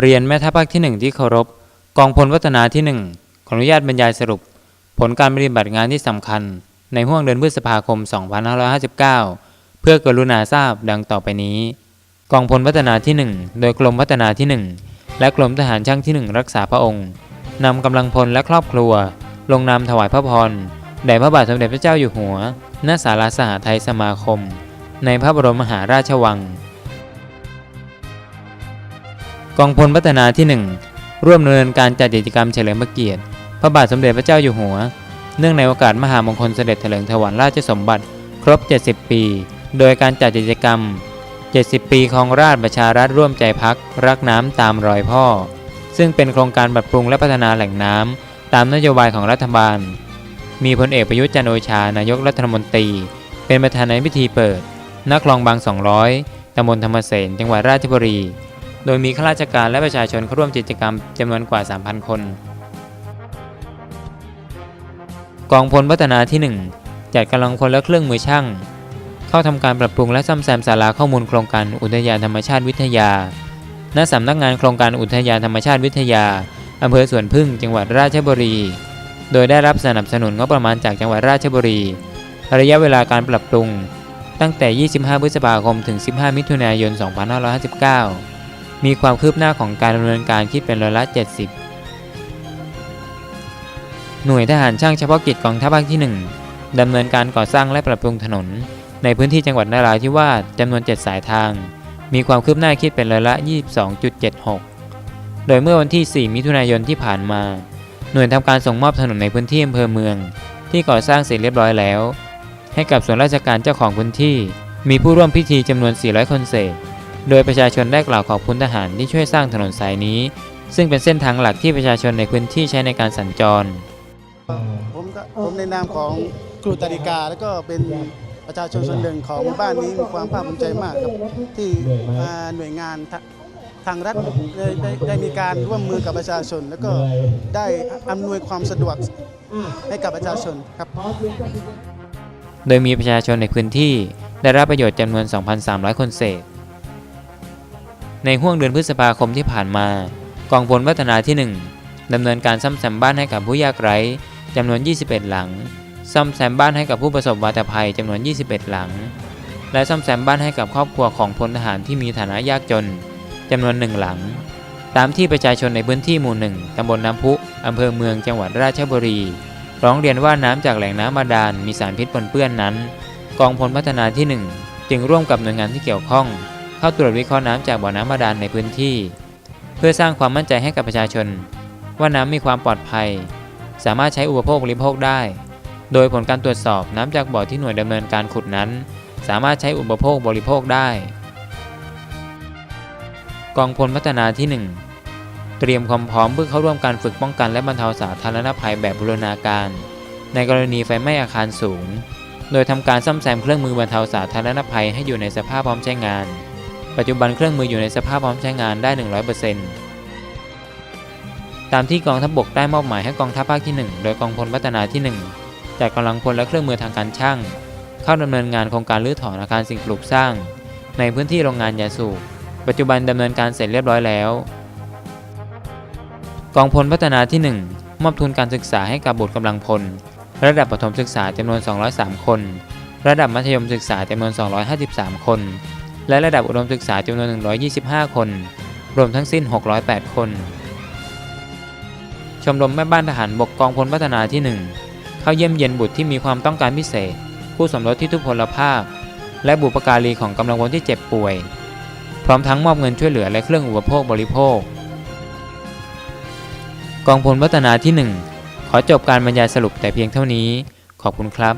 เรียนแม่ทัพภาคที่หนึ่งที่เคารพ กองพลวัฒนาที่หนึ่งขออนุญาตบรรยายสรุป ผลการปฏิบัติงานที่สำคัญ ในห่วงเดือนพฤษภาคม 2559 เพื่อกรุณาทราบดังต่อไปนี้ กองพลพัฒนาที่ 1 โดยกรมพัฒนาที่ 1 และกรมทหารช่างที่ 1 รักษาพระองค์นำกำลังพลและครอบครัว ลงนามถวายพระพรแด่พระบาทสมเด็จพระเจ้าอยู่หัว ณ ศาลาสหไทยสมาคม ในพระบรมมหาราชวัง กองพลพัฒนาที่ 1 ร่วมดำเนินการจัดกิจกรรมเฉลิมพระเกียรติ พระบาทสมเด็จพระเจ้าอยู่หัว เนื่องในโอกาสมหามงคลเสด็จเถลิงถวัลย์ราชสมบัติ ครบ 70 ปี โดยการจัดกิจกรรม 70 ปีของราชประชารัฐร่วมใจพัก รักน้ำตามรอยพ่อ ซึ่งเป็นโครงการปรับปรุงและพัฒนาแหล่งน้ำตามนโยบายของรัฐบาล มีพลเอกประยุทธ์จันโอชานายกรัฐมนตรี เป็นประธานในพิธีเปิดณคลองบาง 200ตำบลธรรมเสนจังหวัดราชบุรี โดยมีข้าราชการและประชาชนเข้าร่วมกิจกรรมจำนวนกว่า 3,000 คน กองพลพัฒนาที่ 1 จัดกำลังพลและเครื่องมือช่าง เข้าทำการปรับปรุงและซ่อมแซมศาลาข้อมูลโครงการอุทยานธรรมชาติวิทยา ณสำนักงานโครงการอุทยานธรรมชาติวิทยาอำเภอสวนพึ่ง จังหวัดราชบุรี โดยได้รับสนับสนุนงบประมาณจากจังหวัดราชบุรี ระยะเวลาการปรับปรุง ตั้งแต่ 25 พฤษภาคม ถึง 15 มิถุนายน 2559 มีความคืบหน้าของการดำเนินการคิดเป็นร้อยละ 70 หน่วยทหารช่างเฉพาะกิจกองทัพภาคที่ 1 ดำเนินการก่อสร้างและปรับปรุงถนน ในพื้นที่จังหวัดนราธิวาสจำนวน 7 สายทาง มีความคืบหน้าคิดเป็นร้อยละ 22.76 โดยเมื่อวันที่ 4 มิถุนายนที่ผ่านมา หน่วยทำการส่งมอบถนนในพื้นที่อำเภอเมือง ที่ก่อสร้างเสร็จเรียบร้อยแล้ว ให้กับส่วนราชการเจ้าของพื้นที่ มีผู้ร่วมพิธีจำนวน 400 คนเศษ โดยประชาชนได้กล่าวขอบคุณทหารที่ช่วยสร้างถนนสายนี้ ซึ่งเป็นเส้นทางหลักที่ประชาชนในพื้นที่ใช้ในการสัญจร ผมก็ผมในนามของครูตาริกา แล้วก็เป็นประชาชนส่วนหนึ่งของหมู่บ้านนี้มีความภาคภูมิใจมากครับที่อ่าหน่วยงานทาทางรัฐได้ได้ได้มีการร่วมมือกับประชาชน แล้วก็ได้อำนวยความสะดวกให้กับประชาชนครับ โดยมีประชาชนในพื้นที่ได้รับประโยชน์จำนวน 2,300 คนเศษ ในห่วงเดือนพฤษภาคมที่ผ่านมา กองพลพัฒนาที่ 1ดำเนินการซ่อมแซมบ้านให้กับผู้ยากไร้จำนวน 21 หลัง ซ่อมแซมบ้านให้กับผู้ประสบวาตภัยจำนวน 21 หลัง และซ่อมแซมบ้านให้กับครอบครัวของพลทหารที่มีฐานะยากจนจำนวนหนึ่งหลัง ตามที่ประชาชนในพื้นที่หมู่หนึ่งตำบลน้ำพุอำเภอเมืองจังหวัดราชบุรี ร้องเรียนว่าน้ำจากแหล่งน้ำบาดาลมีสารพิษปนเปื้อนนั้น กองพลพัฒนาที่ 1 จึงร่วมกับหน่วยงานที่เกี่ยวข้อง เข้าตรวจวิเคราะห์น้ำจากบ่อน้ำบาดาลในพื้นที่ เพื่อสร้างความมั่นใจให้กับประชาชน ว่าน้ำมีความปลอดภัย สามารถใช้อุปโภคบริโภคได้ โดยผลการตรวจสอบน้ำจากบ่อที่หน่วยดำเนินการขุดนั้น สามารถใช้อุปโภคบริโภคได้ กองพลพัฒนาที่ 1 เตรียมความพร้อมเพื่อเข้าร่วมการฝึกป้องกันและบรรเทาสาธารณภัยแบบบูรณาการ ในกรณีไฟไหม้อาคารสูงโดยทำการซ่อมแซมเครื่องมือบรรเทาสาธารณภัยให้อยู่ในสภาพพร้อมใช้งาน ปัจจุบันเครื่องมืออยู่ในสภาพพร้อมใช้งานได้ 100%ตามที่กองทัพบกได้มอบหมายให้กองทัพภาคที่ 1 โดยกองพลพัฒนาที่ 1 จัดกำลังพลและเครื่องมือทางการช่าง เข้าดำเนินงานโครงการรื้อถอนอาคารสิ่งปลูกสร้าง ในพื้นที่โรงงานยาสูบปัจจุบันดำเนินการเสร็จเรียบร้อยแล้ว กองพลพัฒนาที่ 1 มอบทุนการศึกษาให้กับบุตรกำลังพล ระดับประถมศึกษาจำนวน 203 คน ระดับมัธยมศึกษาจำนวน 253 คน และระดับอุดมศึกษาจำนวน 125 คน รวมทั้งสิ้น 608 คน ชมรมแม่บ้านทหารบกกองพลพัฒนาที่ 1 เข้าเยี่ยมเยียนบุตรที่มีความต้องการพิเศษ ผู้สมรสที่ทุพพลภาพ และบุปการีของกำลังพลที่เจ็บป่วย พร้อมทั้งมอบเงินช่วยเหลือและเครื่องอุปโภคบริโภค กองพลพัฒนาที่ 1 ขอจบการบรรยายสรุปแต่เพียงเท่านี้ ขอบคุณครับ